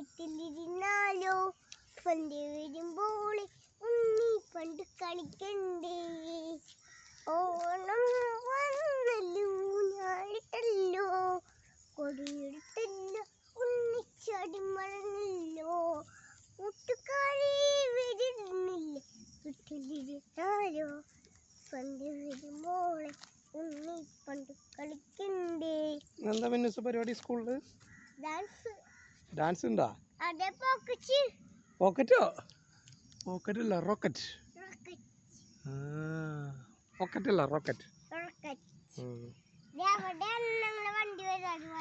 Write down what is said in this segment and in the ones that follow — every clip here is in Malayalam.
കൂട്ടുകാരെ പണ്ടി വരുമ്പോൾ ഉണ്ണി പണ്ട് കളിക്കണ്ടേ? ഓണം വന്നല്ലോ ഞാനിട്ടല്ലോ കൊടിയെടുത്തല്ലോ ഉണ്ണിച്ചാടി മറന്നല്ലോ. കൂട്ടുകാരെ വരുന്നില്ല വീട്ടിലിരുന്നാലോ പണ്ട് വരുമ്പോൾ ഉണ്ണി പണ്ട് കളിക്കണ്ടേ? എന്താ പിന്നെ പരിപാടി സ്കൂളിൽ ഡാൻസ് ഡാൻസ് ഉണ്ടോ പോക്കറ്റോ. പോക്കറ്റ്? അല്ല റോക്കറ്റ്. റോക്കറ്റ്. അല്ല റോക്കറ്റ്.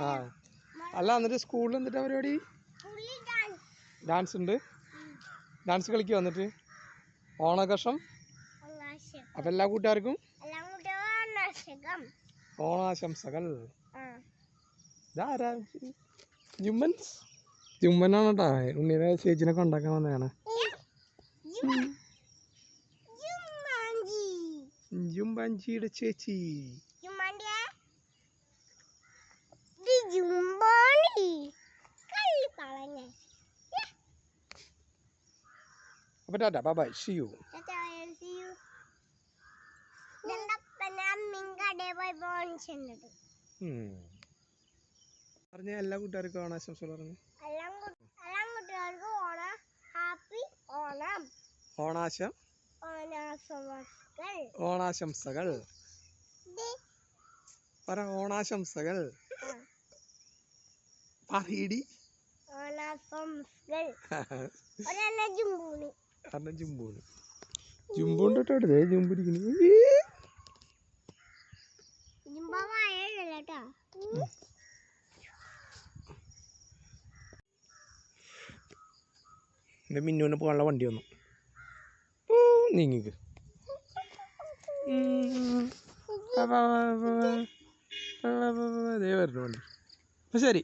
ആ. അല്ല എന്നിട്ട് സ്കൂളിൽ എന്നിട്ട് പരിപാടി? ഡാൻസ്. ഉണ്ട് ഡാൻസ് കളിക്കുക വന്നിട്ട് ഓണാഘോഷം? അപ്പൊ എല്ലാ കൂട്ടുകാർക്കും? ഓണാശംസകൾ. ജുമ്മൻസ്? ജുമ്മനാണ് കേട്ടാ ഉണ്ണിയുടെ ചേച്ചിനെ കൊണ്ടാക്കാൻ വന്നതാണ്. ജുംബാഞ്ചിയുടെ ചേച്ചി. അപ്പൊ ടാറ്റ ബൈ ബോയ് ബോൺ പോയി പോണിച്ചുണ്ട് പറഞ്ഞ എല്ലാ കൂട്ടുകാർക്കും ഓണാശംസകൾ പറഞ്ഞു. ഓണാശം ഓണാശംസകൾ. പറ ഓണാശംസകൾ. പറയിടി. ജുമ്പൂണ് ജുമ്പുണ്ട് ജുമ്പിരിക്കുന്നു ജുമ്പ കേട്ടോ. എന്റെ മിന്നുവിന് പോകാനുള്ള വണ്ടി വന്നു നീങ്ങിക്ക് അതേ വരുന്നു വണ്ടി അപ്പം ശരി